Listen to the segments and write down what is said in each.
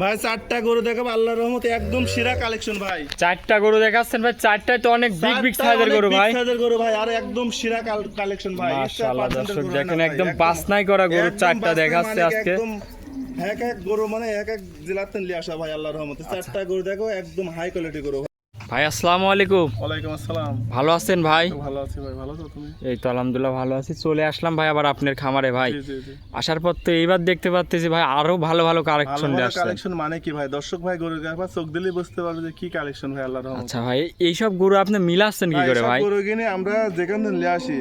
ভাই চারটা গরু দেখাবো আল্লাহর রহমতে একদম সেরা কালেকশন ভাই। চারটা গরু দেখাচ্ছেন ভাই চারটায় তো অনেক বিগ বিগ সাইজের গরু ভাই। সাইজের গরু ভাই আর একদম সেরা কালেকশন ভাই। মাশাআল্লাহ 100% দর্শক দেখেন একদম বাসনাই করা গরু চারটা দেখাচ্ছে আজকে। একদম এক এক গরু মানে এক এক জেলাতে নিয়ে আসা ভাই আল্লাহর রহমতে। আচ্ছা। চারটা গরু দেখো একদম হাই কোয়ালিটি গরু ভাই আসসালামু আলাইকুম। ওয়ালাইকুম আসসালাম। ভালো আছেন ভাই? ভালো আছি ভাই ভালো তুমি? এই তো আলহামদুলিল্লাহ ভালো আছি। চলে আসলাম ভাই আবার আপনার খামারে ভাই। আসার পর তো এইবার দেখতে পাচ্ছি ভাই আরও ভালো ভালো কালেকশন ভালো আসছে কালেকশন মানে কি ভাই? দর্শক ভাই গরু গাফা চোখ দিলে বুঝতে পারবে যে কি কালেকশন ভাই আল্লাহর রহমতে। আচ্ছা ভাই এই সব গরু আপনি মিলাচ্ছেন কি করে ভাই? গরু কিনে আমরা যেখান থেকে নিয়ে আসি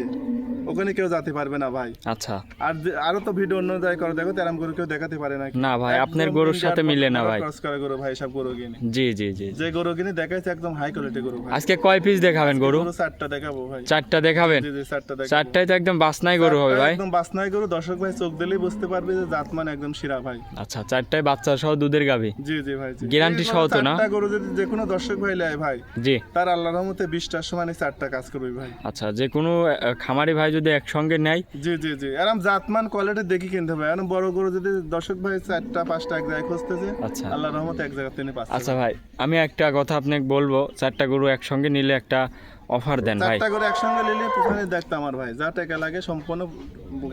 ওখানে কেউ যেতে পারবে না ভাই। আচ্ছা। আর আরও তো ভিডিও অন্য জায়গায় করে দেখো তেরাম গরু কেউ দেখাতে পারে না না ভাই আপনার গরুর সাথে মিলে না ভাই। ক্রস করা গরু ভাই সব গরু কিনে। জি জি জি যে গরু কিনে দেখাচ্ছে একদম হাই কোয়ালিটি গরু ভাই। আজকে কয় পিস দেখাবেন গরু? চারটা দেখাবো ভাই। চারটা দেখাবেন? জি জি চারটা দেখাবো। চারটায় তো একদম বাসনাই গরু হবে ভাই। একদম বাসনাই গরু দর্শক ভাই চোখ দিলেই বুঝতে পারবে যে জাত মানে একদম শিরা ভাই। আচ্ছা চারটায় বাচ্চা সহ দুধের গাভি। জি জি ভাই জি। এই সহ তো না? চারটা গরু যদি যে কোনো দর্শক ভাই লেয় ভাই জি। তার আল্লাহর রহমতে বিশটার সময় চারটা কাজ করবে ভাই। আচ্ছা যে কোনো খামারি ভাই যদি একসঙ্গে নেয়। জি জি জি। এরকম জাতমান কোয়ালিটি দেখি কিনতে হবে। এরকম বড় গরু যদি দর্শক ভাই চারটা পাঁচটা এক জায়গায় খুঁজতেছে আচ্ছা। আল্লাহ রহমতে এক জায়গা তিনি পাঁচ আচ্ছা ভাই আমি একটা কথা আপনাকে বলব চারটা গরু একসঙ্গে নিলে একটা অফার দেন ভাই। চারটা গরু একসঙ্গে নিলে পিছনে দেখতাম আমার ভাই যা টাকা লাগে সম্পূর্ণ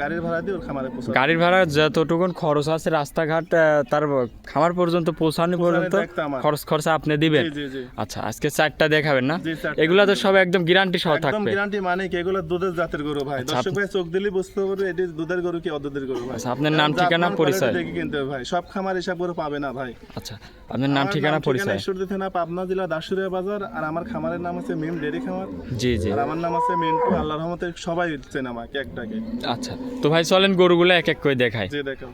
গাড়ির ভাড়া দিয়ে ওর খামারে পোষা গাড়ির ভাড়া যতটুকুন খরচ আছে রাস্তাঘাট তার খামার পর্যন্ত পৌঁছানো পর্যন্ত আমার। খরচ আপনি দিবেন। আচ্ছা আজকে চারটা দেখাবেন না? এগুলা তো সব একদম গ্যারান্টি সহ থাকবে। একদম গ্যারান্টি মানে কি এগুলো দুধের জাতের গরু ভাই। আচ্ছা, দর্শক ভাই চোখ দিলেই বুঝতে পারবে এটি দুধের গরু কি অদুধের গরু ভাই। আচ্ছা, আপনার নাম, ঠিকানা, পরিচয়। দেখে কিনতে ভাই। সব খামার এসব গরু পাবে না ভাই। আচ্ছা আপনার নাম ঠিকানা পরিচয়। ঈশ্বরদী থানা পাবনা জেলা দাসুরিয়া বাজার। আর আমার খামারের নাম হচ্ছে মিম ডেরি খামার। জি জি। আর আমার নাম আছে মিন্টু। আল্লাহর রহমতে সবাই চেনে আমাকে একটাকে। আচ্ছা। তো ভাই চলেন গরুগুলো এক এক করে দেখাই। যে দেখো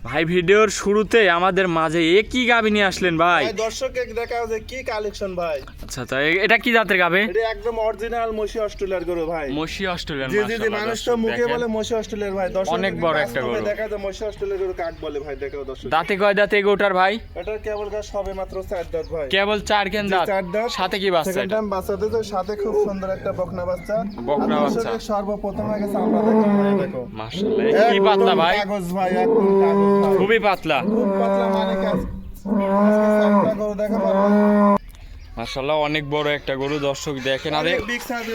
ভাই ভিডিওর শুরুতে আমাদের মাঝে এ কি গাবি নিয়ে আসলেন ভাই? ভাই দর্শক দেখা যে কি কালেকশন ভাই। আচ্ছা তা এটা কি জাতের গাবে? এটা একদম অরিজিনাল মসি অস্ট্রেলিয়ার গরু ভাই। মসি অস্ট্রেলিয়ান জি জি মানুষ তো মুখে বলে মসি অস্ট্রেলিয়ার ভাই দর্শক অনেক বড় একটা গরু। দেখা যায় মসি অস্ট্রেলিয়ার গরু কাক বলে ভাই দেখো দর্শক। দাঁতে কয় দাঁতে এগোটার ভাই? এটা কেবল গাছ সবে মাত্র চার দাঁত ভাই। কেবল চার কেন দাঁত? চার দাঁত। সাথে কি বাচ্চা সেকেন্ড? টাইম বাচ্চাদের তো সাথে খুব সুন্দর একটা বকনা বাচ্চা। বকনা বাচ্চা। সর্বপ্রথম আগে চামড়া দেখো। মাশাআল্লাহ কি পাতলা ভাই? কাগজ ভাই একদম কাগজ। খুবই পাতলা। খুব পাতলা মানে কাজ আজকে চারটা গরু দেখা পাবো মাশাআল্লাহ অনেক বড় একটা গরু দর্শক দেখেন। আরে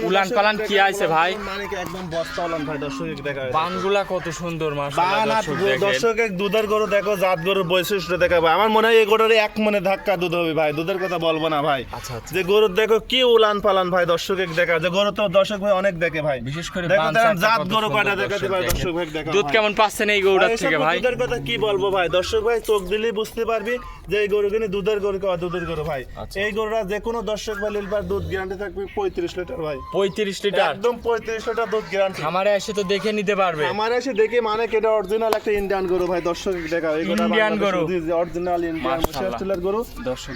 উলান পালান কি আইছে ভাই? মানে কি একদম বস্তা উলান ভাই দর্শক দেখা বানগুলা কত সুন্দর মাশাআল্লাহ দর্শক এক দুধের গরু দেখো জাত গরুর বৈশিষ্ট্য দেখাবো আমার মনে হয় এই গরুর এক মনে ধাক্কা দুধ হবে ভাই দুধের কথা বলব না ভাই। আচ্ছা আচ্ছা। যে গরুর দেখো কি উলান পালান ভাই দর্শক এক দেখা যে গরু তো দর্শক ভাই অনেক দেখে ভাই। বিশেষ করে দেখো জাত গরু কয়টা দেখাতে পারে দর্শক ভাই দেখো দুধ কেমন পাচ্ছেন এই গরুটার থেকে ভাই? দুধের কথা কি বলব ভাই? দর্শক ভাই চোখ দিলেই বুঝতে পারবি যে এই গরু কিনে দুধের গরু কি অদুধের গরু ভাই। আচ্ছা। এই গরুটা যে কোনো দর্শক ভাই লিলবার দুধ গ্যারান্টি থাকবে পঁয়ত্রিশ লিটার ভাই। পঁয়ত্রিশ লিটার? একদম পঁয়ত্রিশ লিটার দুধ গ্যারান্টি খামারে এসে তো দেখে নিতে পারবে। আমার এসে দেখে মানে কেটা অরিজিনাল একটা ইন্ডিয়ান গরু ভাই দর্শক দেখা Indian গরু? অরিজিনাল ইন্ডিয়ান মাশাআল্লাহ। গরু।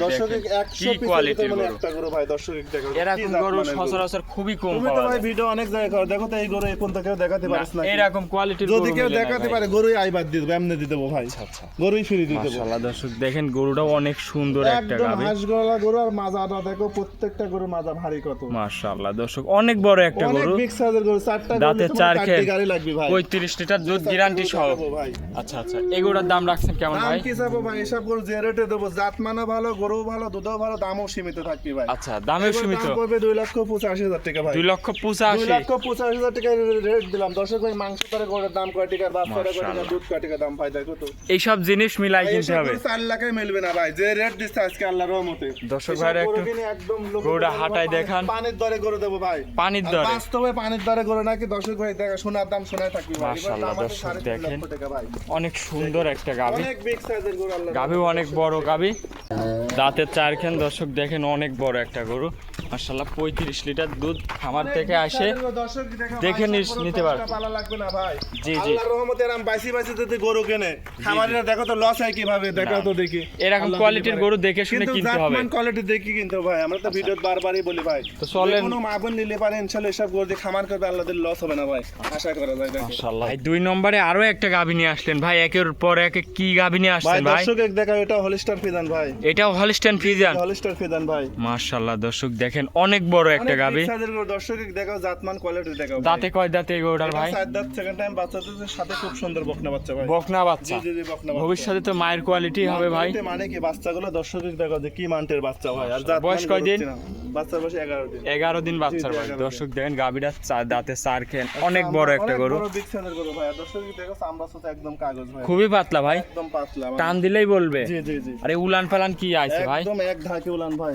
দর্শক একশো কি কোয়ালিটির মানে একটা গরু ভাই দর্শক দেখা। এরকম গরু সচরাচর খুবই কম তুমি তো ভাই ভিডিও অনেক জায়গায় করো দেখো তো এই গরু এখন তো কেউ দেখাতে পারিস না এরকম কোয়ালিটির গরু যদি কেউ দেখাতে পারে গরুই আইবার দিয়ে দেবো এমনি দিয়ে দেবো ভাই। আচ্ছা গরুই ফিরে দিয়ে দেবো। মাশাআল্লাহ দর্শক দেখেন গরুটাও অনেক সুন্দর একটা একদম গাবে হাঁস গলা গরু আর মাজাটা দেখো প্রত্যেকটা গরু মাজা ভারী কত। মাশাআল্লাহ। দর্শক অনেক বড় একটা অনেক গরু। বিগ সাইজের গরু চারটা দাঁতে চার মানে চারটি গাড়ি লাগবে ভাই। পঁয়ত্রিশ লিটার দুধ গ্যারান্টি সহ। ভাই। আচ্ছা আচ্ছা এগুলোর দাম রাখছেন কেমন দাম ভাই? কি ভাই? এসব গরু যে রেটে দেবো জাত মানও ভালো গরু ভালো দুধও ভালো দামও সীমিত থাকবে ভাই। আচ্ছা দামেও সীমিত দাম পড়বে দুই লক্ষ পঁচাশি হাজার টাকা ভাই। দুই লক্ষ দুই পঁচাশি। লক্ষ পঁচাশি হাজার টাকা রেট দিলাম। দর্শক ভাই মাংস তারে গরুর দাম কয় টাকা কয় টাকা দুধ কয় টাকা দাম ভাই দেখো তো। এইসব জিনিস মিলাই ভাই, কিনতে হবে। গরু চার লাখে মিলবে না ভাই। যে রেট দিচ্ছে আজকে আল্লাহর রহমতে। দর্শক এসব একদম গরুটা দেখান। পানির দরে গরু দেবো ভাই। পানির আর দরে বাস্তবে পানির দরে গরু নাকি? দর্শক ভাই দেখা সোনার দাম থাকবে মাশাআল্লাহ, দর্শক দেখেন। অনেক সুন্দর একটা গাভি। অনেক বিগ সাইজের গরু আল্লাহর অনেক বড় গাভি। দাঁতের চারখান দর্শক দেখেন অনেক বড় একটা গরু। মার্শাল্লাহ পঁয়ত্রিশ লিটার দুধ খামার থেকে আসে। দেখে নিতে পারবে। জি, জি। বাইসি বাইসি যদি গরু কেনে খামারিরা দেখো তো লস হয় কীভাবে দেখো তো দেখি। এরকম কোয়ালিটির গরু দেখে শুনে কিনতে হবে। কোয়ালিটি দেখি কিনতে ভাই আমরা তো ভিডিও বারবারই বলি ভাই। তো চলেন। কোনো মাগুন নিলে পারে ইনশাআল্লাহ এসব গরু দিয়ে খামার করবে আল্লাহদের লস হবে না ভাই। আশা করা যায় মাশাআল্লাহ। ভাই দুই নম্বরে আরও একটা গাভি নিয়ে আসলেন ভাই একের পর এক কি গাভি নিয়ে ভাই দর্শক এক দেখা এটা হলিস্টার ফিদান ভাই। হল হলিস্টেন ফিজিয়ান হলিস্টার ফিদান ভাই। মাশাআল্লাহ দর্শক দেখেন অনেক বড় একটা গাবি। দর্শক দেখাও জাতমান কোয়ালিটি দেখাও দাঁতে কয় দাঁতে এই ভাই? দাঁত সেকেন্ড টাইম বাচ্চাদের সাথে খুব সুন্দর বকনা বাচ্চা ভাই। বকনা বাচ্চা। জি জি বকনা বাচ্চা। ভবিষ্যতে তো মায়ের কোয়ালিটি হবে ভাই। মানে কি? বাচ্চাগুলো দর্শক দেখো যে কি মান্টের বাচ্চা ভাই। আর বয়স কয় কয়দিন? বাচ্চার বয়স 11 দিন। এগারো দিন বাচ্চার বয়স। দর্শক দেখেন গাবিটা দাঁতে চার খেন অনেক বড় একটা গরু। বড় বিগ সাইজের গরু ভাই দর্শক দেখো চামড়া সাথে একদম কাগজ ভাই খুবই পাতলা ভাই। একদম পাতলা টান দিলেই বলবে। জি জি জি। আরে উলান পালান কি আছে ভাই? একদম এক ধাকে উলান ভাই।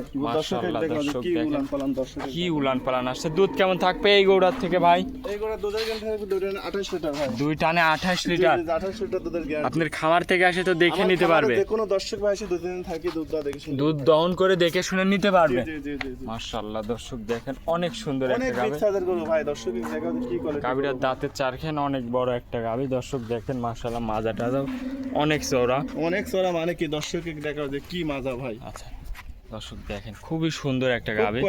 দেখো দর্শক কি। উলান পালান দর্শকের কি উলান পালান আসছে। দুধ কেমন থাকবে এই গৌড়ার থেকে ভাই? এই দুধের গ্যারান্টি থাকবে দুটো 28 লিটার ভাই। দুই টানে আঠাশ জি, লিটার? 28 লিটার দুধের গ্যারান্টি। আপনার খামার থেকে আসে তো দেখে নিতে পারবে। যে কোনো দর্শক ভাই এসে দুই দিন থাকি দুধটা দেখে দুধ দহন করে দেখে শুনে নিতে পারবে। জি জি জি। মাশাআল্লাহ দর্শক দেখেন অনেক সুন্দর একটা গাবি। সাইজের গরু ভাই দর্শক কি কোয়ালিটি গাবিটার দাঁতের চারখান অনেক বড় একটা গাবি। দর্শক দেখেন মাশাআল্লাহ মাজাটা অনেক চওড়া। অনেক সোরা মানে কি দর্শক দেখাও যে কি মাজা ভাই। আচ্ছা দর্শক দেখেন খুবই সুন্দর একটা গাবি।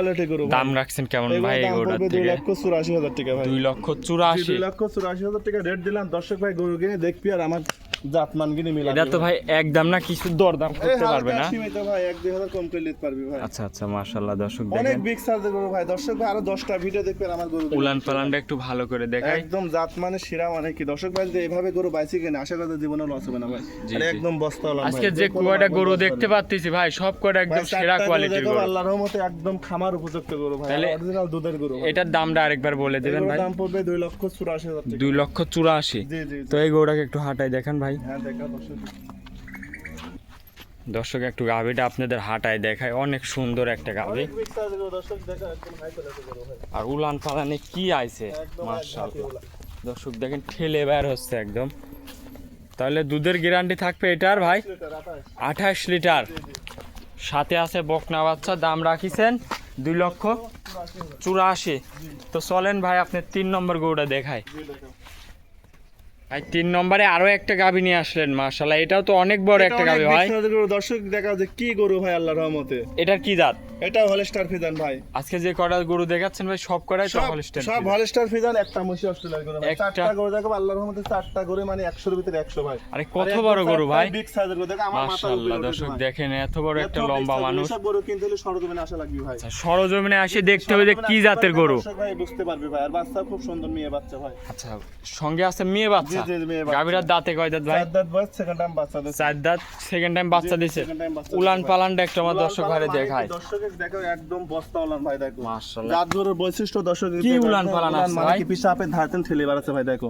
দাম রাখছেন কেমন ভাই গরুটার পড়বে দুই লক্ষ চুরাশি হাজার টাকা ভাই। দুই লক্ষ জি, চুরাশি। দুই লক্ষ চুরাশি হাজার টাকা রেট দিলাম। দর্শক ভাই গরু কিনে দেখবি আর আমার জাতমান কিনে মিলাবি এটা তো ভাই একদম না কিছু দরদাম করতে পারবে না। সীমিত ভাই এক দুই হাজার কম করে নিতে পারবি ভাই। আচ্ছা আচ্ছা মাশাআল্লাহ দর্শক অনেক বিগ সাইজের গরু ভাই দর্শক ভাই আরও দশটা ভিডিও দেখবেন আমার গরু উলান পালানটা একটু ভালো করে দেখাই। একদম জাত মানে মানে কি? দর্শক ভাই এভাবে গরু কিনে আশা করি জীবনে লস হবে না ভাই। আর একদম বস্তা আজকে যে কয়টা গরু দেখতে পাচ্ছি ভাই সব কয়টা একদম সেরা কোয়ালিটির গরু আল্লাহর রহমতে একদম খামার উপযুক্ত গরু ভাই অরিজিনাল দুধের গরু। এটার দামটা আরেকবার বলে দেবেন ভাই। দাম পড়বে দুই লক্ষ চুরাশি হাজার টাকা। দুই লক্ষ চুরাশি। জি জি। তো এই গরুটাকে একটু হাঁটাই দেখেন ভাই। হ্যাঁ দেখা দর্শক। একটু গাভিটা আপনাদের হাঁটায় দেখায়। অনেক সুন্দর একটা গাভি। ভাই। আর উলান পালানে কি আইছে? ধাপে দর্শক দেখেন ঠেলে বের হচ্ছে একদম। তাহলে দুধের গ্যারান্টি থাকবে এটার ভাই? আঠাশ লিটার সাথে আছে বকনা বাচ্চা দাম রাখিছেন দুই লক্ষ চুরাশি। তো চলেন ভাই আপনি তিন নম্বর গরুটা দেখায় ভাই তিন নম্বরে আরও একটা গাভি নিয়ে আসলেন মার্শাল্লাহ এটাও তো অনেক বড় একটা গাভি ভাই। গরু দর্শক দেখা যে কি গরু ভাই আল্লাহর রহমতে। এটার কি জাত? এটা হলস্টার ফিজান ভাই। আজকে যে কটা গরু দেখাচ্ছেন ভাই সব কটাই তো সব হলস্টেন সব হলস্টার ফিজান একটা মুশি অস্ট্রেলিয়ার গরু ভাই। চারটা গরু দেখো আল্লাহর রহমতে চারটা গরু মানে 100 এর ভিতরে 100 ভাই। আরে কত বড় গরু ভাই? বিগ সাইজের গরু দেখো আমার মাথার মাশাআল্লাহ উপরে দর্শক দেখেন এত বড় একটা লম্বা মানুষ। এসব গরু কিনতে হলে সরজমিনে আসা লাগবে ভাই। আচ্ছা সরজমিনে আসে দেখতে হবে যে কি জাতের গরু। ভাই বুঝতে পারবে ভাই। আর বাচ্চা খুব সুন্দর মেয়ে বাচ্চা ভাই। আচ্ছা সঙ্গে আছে মেয়ে বাচ্চা? জি, জি, মেয়ে বাচ্চা। গাভীরার দাঁতে কয় দাঁত ভাই? চার দাঁত সেকেন্ড টাইম বাচ্চা দিচ্ছে চার দাঁত সেকেন্ড টাইম বাচ্চা দিছে। উলান দিছে। পালানটা একটু আমার দর্শক ঘরে মানে কি দেখায় দেখো একদম বস্তা উলান ভাই দেখো। মাশাআল্লাহ। জাতগরের বৈশিষ্ট্য দর্শক কি উলান পালান আছে মানে ধারতেন ঠেলে ভাই দেখো।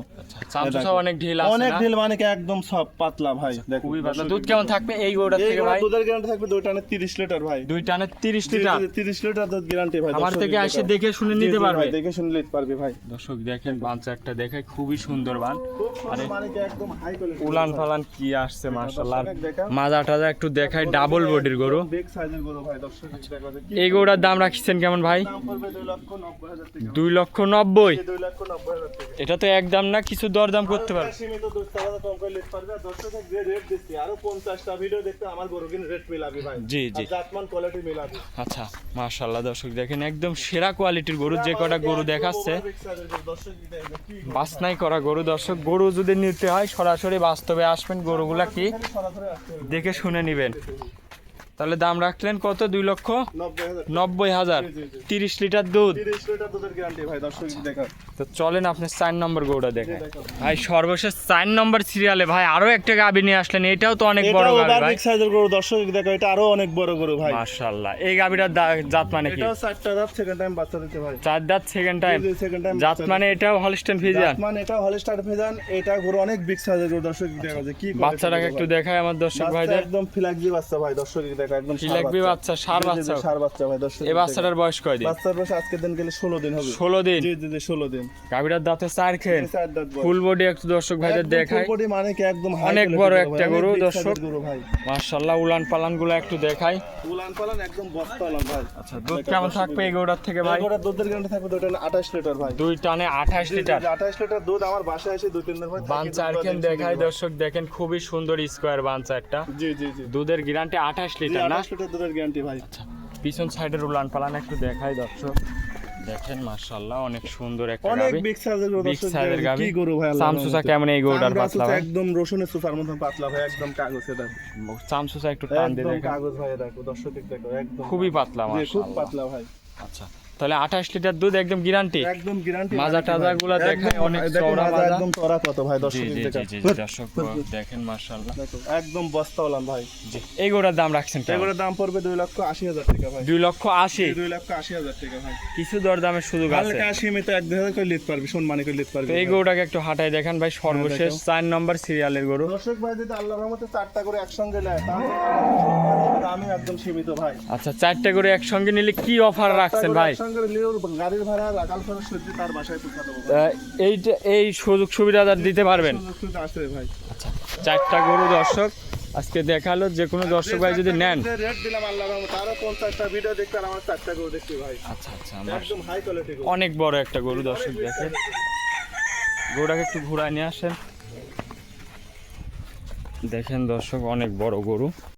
অনেক ঢিল আছে অনেক ঢিল মানে কি একদম সব পাতলা ভাই দেখো। খুবই দুধ কেমন থাকবে এই গরুটার থেকে ভাই? দুধের গ্যারান্টি থাকবে দুই টানে 30 লিটার ভাই। দুই টানে তিরিশ লিটার? 30 লিটার দুধ গ্যারান্টি ভাই আমার থেকে দেখো। এসে দেখে শুনে নিতে পারবে। দেখে শুনে নিতে পারবে ভাই। দর্শক দেখেন বাঞ্চা একটা দেখায় খুবই সুন্দর বান। মানে কি একদম হাই কোয়ালিটি উলান ফালান কি আসছে দর্শক মাজা টাজা একটু দেখায় ডাবল বডির গরু। বিগ সাইজের গরু ভাই দর্শক দেখো এই গরুটার দাম রাখিছেন কেমন ভাই? দাম পড়বে 2 লক্ষ 90 হাজার টাকা। দুই লক্ষ নব্বই? এই 2 লক্ষ 90 হাজার টাকা। এটা তো একদম না কিছু দরদাম করতে পারবে। সীমিত দুধ টাকা কম করে লিখতে পারবে। আর দর্শকের যে রেট দিচ্ছি আরও 50টা ভিডিও দেখতে আমার গরু কিনে রেট মিলাবি ভাই। জি, জি। আচ্ছা মার্শাল্লাহ দর্শক দেখেন একদম সেরা কোয়ালিটির গরু যে কটা গরু দেখাচ্ছে। বাসনাই করা গরু। দর্শক গরু যদি নিতে হয় সরাসরি বাস্তবে আসবেন গরুগুলা কি? দেখে শুনে নেবেন। তাহলে দাম রাখলেন কত? দুই লক্ষ নব্বই হাজার। তিরিশ লিটার দুধ। তো চলেন আপনি চার নম্বর গরুটা দেখেন ভাই সর্বশেষ চার নম্বর সিরিয়ালে ভাই আরও একটা গাবি নিয়ে আসলেন। এটাও তো অনেক বড় গাবি ভাই। দর্শক দেখো এটা আরও অনেক বড় গরু ভাই। মার্শাল্লাহ এই গাবিটার জাত মানে কি? এটাও চারটা দাঁত সেকেন্ড টাইম বাচ্চা দিতে ভাই। চার দাঁত সেকেন্ড টাইম সেকেন্ড টাইম জাত মানে এটাও হলস্টেন ফিজিয়ান মানে এটা হলস্টার ফেজান এটা গরু অনেক বিগ সাইজের গরু দর্শক দেখো যে কি বাচ্চাটাকে একটু দেখায় আমার দর্শক ভাইদের। একদম ফিলাকজি বাচ্চা ভাই দর্শক দেখো একদম বাচ্চা, জি, বাচ্চা। ষাঁড় বাচ্চা ভাই দর্শক এই বাচ্চাটার বয়স কয়দিন বাচ্চার বয়স আজকের দিন গেলে ষোলো দিন হবে। ষোলো দিন? জি জি জি ষোলো দিন। গাবিটার দাঁতে চার খেন চার। ফুল বডি একটু দর্শক ভাইদের দেখায় full body মানে কি একদম অনেক বড় একটা গরু, দর্শক। গরু ভাই। মার্শাল্লাহ উলান পালানগুলো একটু দেখাই। উলান পালান একদম বস্তা উলান ভাই। আচ্ছা দুধ কেমন থাকবে এই গরুটার থেকে ভাই? দুধের গ্যারান্টি থাকবে দুটো আঠাশ লিটার ভাই। দুই টানে আঠাশ লিটার। আঠাশ লিটার দুধ আমার বাসায় এসে দুই তিন দিন বাঞ্চা আর দুধ খেন দিন দেখায় দর্শক দেখেন খুবই সুন্দর স্কোয়ার বাঞ্চা একটা জি জি জি। দুধের গ্যারান্টি আঠাশ লিটার না? লিটার দুধের গ্যারান্টি ভাই। পিছন সাইডের উলান পালান একটু দেখাই দর্শক। দেখেন মাশাআল্লাহ অনেক সুন্দর একটা অনেক বিগ সাইজের গরু। কি গরু ভাই আল্লাহর কেমন এই গরুটার পাতলা ভাই? একদম রসুনের সুপার মতন পাতলা ভাই একদম কাগজে দেখো চামচুচা একটু টান দিয়ে দেখেন। কাগজ ভাই দেখো দর্শক দেখো একদম খুবই পাতলা। মাশাআল্লাহ খুব পাতলা ভাই। আচ্ছা তাহলে 28 লিটার দুধ একদম গ্যারান্টি একদম গ্যারান্টি মাজা টাজাগুলা দেখায় অনেক চওড়া মাজা। একদম চড়া কত ভাই দর্শক দর্শক দেখেন মাশাআল্লাহ। একদম বস্তা ভাই। জি এই গরুটার দাম রাখছেন কেমন? এগুলোর দাম পড়বে দুই লক্ষ আশি হাজার টাকা ভাই। দুই লক্ষ আশি? দুই লক্ষ আশি হাজার টাকা ভাই। কিছু দরদামের সুযোগ আছে। হালকা সীমিত এক দুই হাজার করে লিখতে পারবি সম্মানী করে লিখতে পারবি এই গরুটাকে একটু হাঁটাই দেখেন ভাই সর্বশেষ দেখো। চার নম্বর সিরিয়ালের গরু। দর্শক ভাই যদি আল্লাহর রহমতে চারটা করে একসঙ্গে নেয় তাহলে আমি একদম সীমিত ভাই। আচ্ছা চারটে করে একসঙ্গে নিলে কি অফার রাখছেন ভাই? একসঙ্গে নিলেও গাড়ির ভাড়া রাখাল খরচ সহ্য তার বাসায় পৌঁছা দেবো এইটা এই সুযোগ সুবিধাটা দিতে পারবেন। সুযোগ আছে ভাই। আচ্ছা চারটা গরু দর্শক আজকে দেখাল যে কোনো দর্শক ভাই যদি নেন। রেট দিলাম আল্লাহর রহমতে আরও পঞ্চাশটা ভিডিও দেখতে আমার চারটা করে দেখতে ভাই। আচ্ছা আচ্ছা একদম হাই কোয়ালিটি অনেক বড় একটা গরু দর্শক দেখেন। গরুটাকে একটু ঘুরায় নিয়ে আসেন। দেখেন দর্শক অনেক বড় গরু।